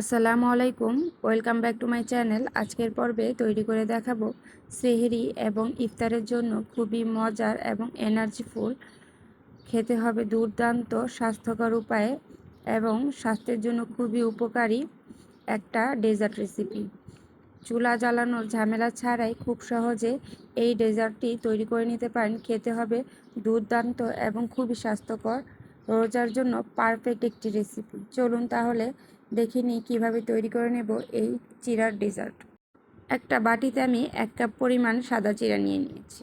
আসসালামু আলাইকুম। Welcome back to my channel. আজকের পর্বে তৈরি করে দেখাবো সেহেরি এবং ইফতারের জন্য খুবই মজার এবং এনার্জিফুল খেতে হবে দুর্দান্ত, স্বাস্থ্যকর উপায়ে এবং স্বাস্থ্যের জন্য খুবই উপকারী একটা ডেজার্ট রেসিপি চুলা জ্বালানোর ঝামেলা ছাড়াই খুব সহজে এই ডেজার্টটি তৈরি করে নিতে পারেন। খেতে হবে দুর্দান্ত এবং খুবই স্বাস্থ্যকর। রোজার জন্য পারফেক্ট একটি রেসিপি চলুন তাহলে দেখে নিই কীভাবে তৈরি করে নেব এই চিরার ডেজার্ট। একটা বাটিতে আমি এক কাপ পরিমাণ সাদা চিরা নিয়ে নিয়েছি।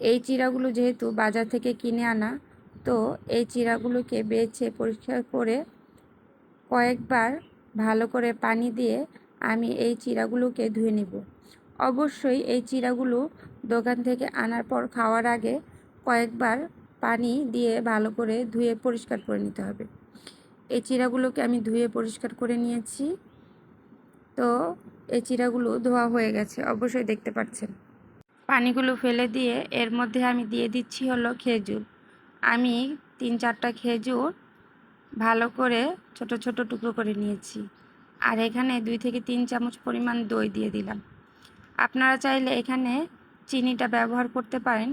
এই চিরাগুলো যেহেতু বাজার থেকে কিনে আনা, তো এই চিরাগুলোকে বেছে পরিষ্কার করে কয়েকবার ভালো করে পানি দিয়ে আমি এই চিরাগুলোকে ধুয়ে নেব। অবশ্যই এই চিরাগুলো দোকান থেকে আনার পর খাওয়ার আগে কয়েকবার পানি দিয়ে ভালো করে ধুয়ে পরিষ্কার করে নিতে হবে। এই চিরাগুলোকে আমি ধুয়ে পরিষ্কার করে নিয়েছি। তো এই চিরাগুলো ধোয়া হয়ে গেছে, অবশ্যই দেখতে পাচ্ছেন। পানিগুলো ফেলে দিয়ে এর মধ্যে আমি দিয়ে দিচ্ছি হলো খেজুর। আমি তিন চারটা খেজুর ভালো করে ছোট ছোট টুকরো করে নিয়েছি। আর এখানে দুই থেকে তিন চামচ পরিমাণ দই দিয়ে দিলাম। আপনারা চাইলে এখানে চিনিটা ব্যবহার করতে পারেন,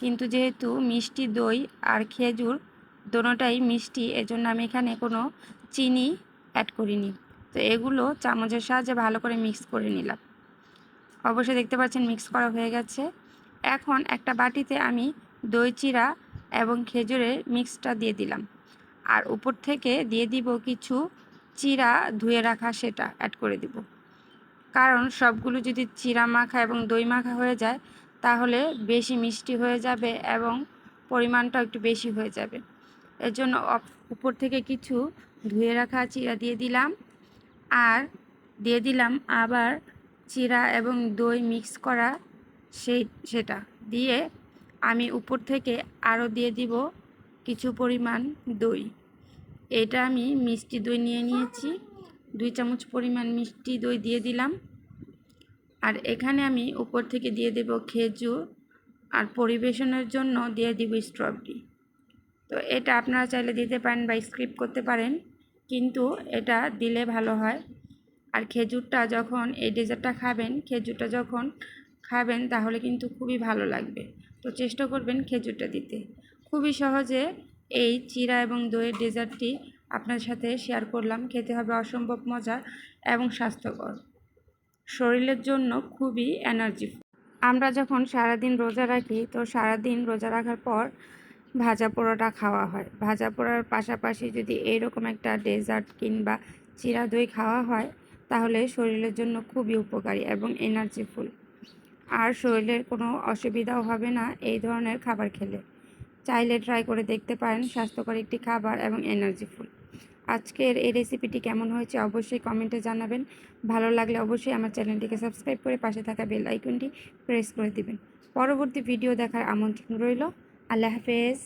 কিন্তু যেহেতু মিষ্টি দই আর খেজুর দোনোটাই মিষ্টি, এজন্য আমি এখানে কোনো চিনি অ্যাড করিনি। তো এগুলো চামচের সাহায্যে ভালো করে মিক্স করে নিলাম। অবশ্যই দেখতে পাচ্ছেন মিক্স করা হয়ে গেছে। এখন একটা বাটিতে আমি দই, চিরা এবং খেজুরের মিক্সটা দিয়ে দিলাম। আর উপর থেকে দিয়ে দিব কিছু চিরা ধুয়ে রাখা সেটা অ্যাড করে দিব। কারণ সবগুলো যদি চিরা মাখা এবং দই মাখা হয়ে যায়, তাহলে বেশি মিষ্টি হয়ে যাবে এবং পরিমাণটাও একটু বেশি হয়ে যাবে। এর জন্য উপর থেকে কিছু ধুয়ে রাখা চিরা দিয়ে দিলাম। আর দিয়ে দিলাম আবার চিরা এবং দই মিক্স করা সেই, সেটা। দিয়ে আমি উপর থেকে আরও দিয়ে দিব কিছু পরিমাণ দই। এটা আমি মিষ্টি দই নিয়ে নিয়েছি। দুই চামচ পরিমাণ মিষ্টি দই দিয়ে দিলাম। আর এখানে আমি উপর থেকে দিয়ে দেব খেজুর। আর পরিবেশনের জন্য দিয়ে দিব স্ট্রবেরি। তো এটা আপনারা চাইলে দিতে পারেন বা স্ক্রিপ করতে পারেন। কিন্তু এটা দিলে ভালো হয়। আর খেজুরটা যখন এই ডেজার্টটা খাবেন, খেজুরটা যখন খাবেন, তাহলে কিন্তু খুবই ভালো লাগবে। তো চেষ্টা করবেন খেজুরটা দিতে। খুবই সহজে এই চিরা এবং দইয়ের ডেজার্টটি আপনার সাথে শেয়ার করলাম। খেতে হবে অসম্ভব মজার এবং স্বাস্থ্যকর। শরীরের জন্য খুবই এনার্জি আমরা যখন সারাদিন রোজা রাখি, তো সারাদিন রোজা রাখার পর ভাজা পোড়াটা খাওয়া হয়। ভাজা পোড়ার পাশাপাশি যদি এরকম একটা ডেজার্ট কিংবা চিরা দই খাওয়া হয়, তাহলে শরীরের জন্য খুবই উপকারী এবং এনার্জিফুল আর শরীরের কোনো অসুবিধাও হবে না এই ধরনের খাবার খেলে। চাইলে ট্রাই করে দেখতে পারেন, স্বাস্থ্যকর একটি খাবার এবং এনার্জিফুল আজকের এই রেসিপিটি কেমন হয়েছে অবশ্যই কমেন্টে জানাবেন। ভালো লাগলে অবশ্যই আমার চ্যানেলটিকে সাবস্ক্রাইব করে পাশে থাকা বেল আইকনটি প্রেস করে দিবেন। পরবর্তী ভিডিও দেখার আমন্ত্রণ রইল। আল্লাহ হাফেজ।